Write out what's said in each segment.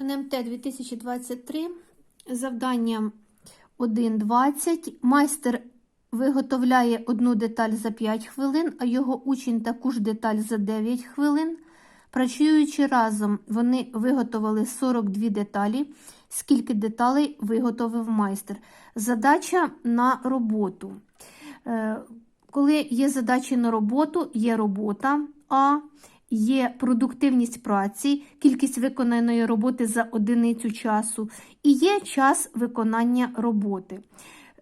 НМТ 2023, завдання 1.20. Майстер виготовляє одну деталь за 5 хвилин, а його учень таку ж деталь за 9 хвилин. Працюючи разом, вони виготовили 42 деталі. Скільки деталей виготовив майстер? Задача на роботу. Е, Коли є задачі на роботу, є робота А, є продуктивність праці, кількість виконаної роботи за одиницю часу, і є час виконання роботи.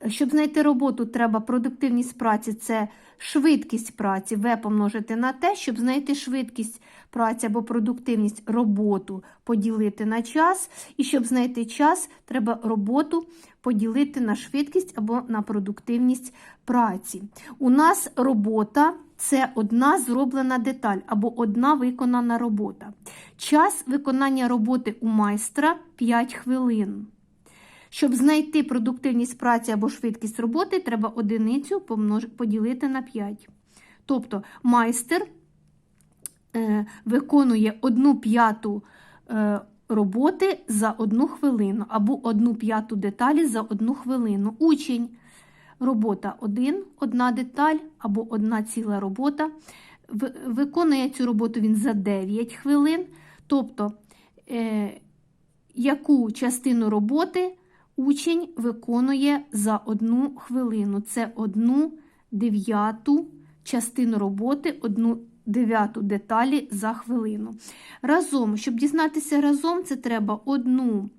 Щоб знайти роботу, треба продуктивність праці це швидкість праці В помножити на те, щоб знайти швидкість праці або продуктивність роботу поділити на час. І щоб знайти час, треба роботу поділити на швидкість або на продуктивність праці. У нас робота це одна зроблена деталь або одна виконана робота. Час виконання роботи у майстра 5 хвилин. Щоб знайти продуктивність праці або швидкість роботи, треба одиницю поділити на 5. Тобто майстер е, виконує одну п'яту е, роботи за одну хвилину, або одну п'яту деталі за одну хвилину. Учень. Робота 1, одна деталь або одна ціла робота. Виконує цю роботу він за 9 хвилин. Тобто, е, яку частину роботи учень виконує за одну хвилину. Це одну дев'яту частину роботи, одну дев'яту деталі за хвилину. Разом, щоб дізнатися разом, це треба одну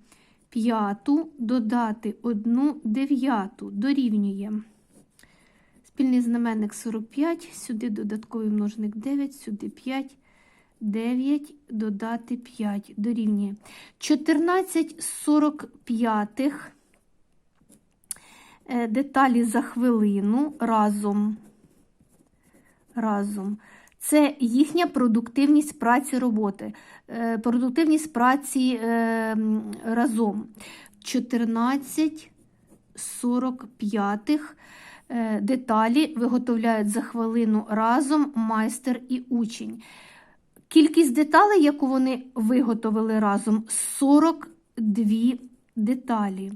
п'яту додати одну дев'яту. Дорівнює. Спільний знаменник 45, сюди додатковий множник 9, сюди 5. 9 додати 5 дорівнює 14 45 е, деталі за хвилину разом. разом. Це їхня продуктивність праці роботи. Е, Продуктивність праці е, разом. 14 45 е, деталі виготовляють за хвилину разом майстер і учень. Кількість деталей, яку вони виготовили разом, 42 деталі.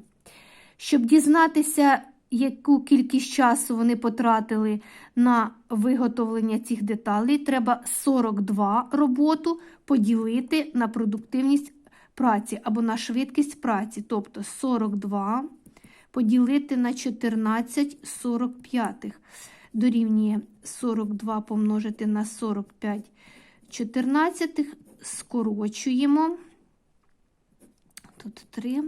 Щоб дізнатися, яку кількість часу вони потратили на виготовлення цих деталей, треба 42 роботу поділити на продуктивність праці або на швидкість праці. Тобто 42 поділити на 14 45 дорівнює 42 помножити на 45 14 скорочуємо. Тут 3.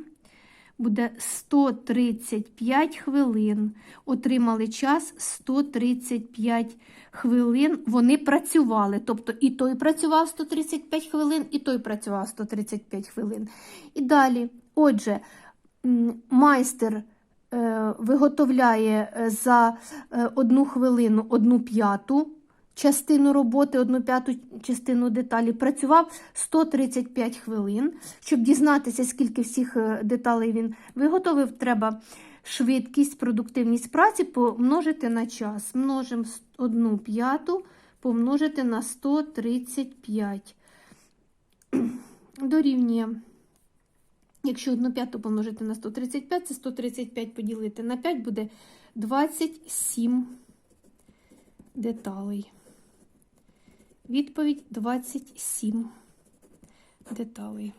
Буде 135 хвилин. Отримали час 135 хвилин. Вони працювали. Тобто і той працював 135 хвилин, і той працював 135 хвилин. І далі, отже, майстер е, виготовляє е, за е, одну хвилину одну п'яту частину роботи, одну п'яту частину деталі, працював 135 хвилин. Щоб дізнатися, скільки всіх е, деталей він виготовив, треба швидкість, продуктивність праці помножити на час. Множимо с- одну п'яту помножити на 135. Дорівнює. Якщо одну п'яту помножити на 135, це 135 поділити на 5 буде 27 деталей. Відповідь 27 деталей.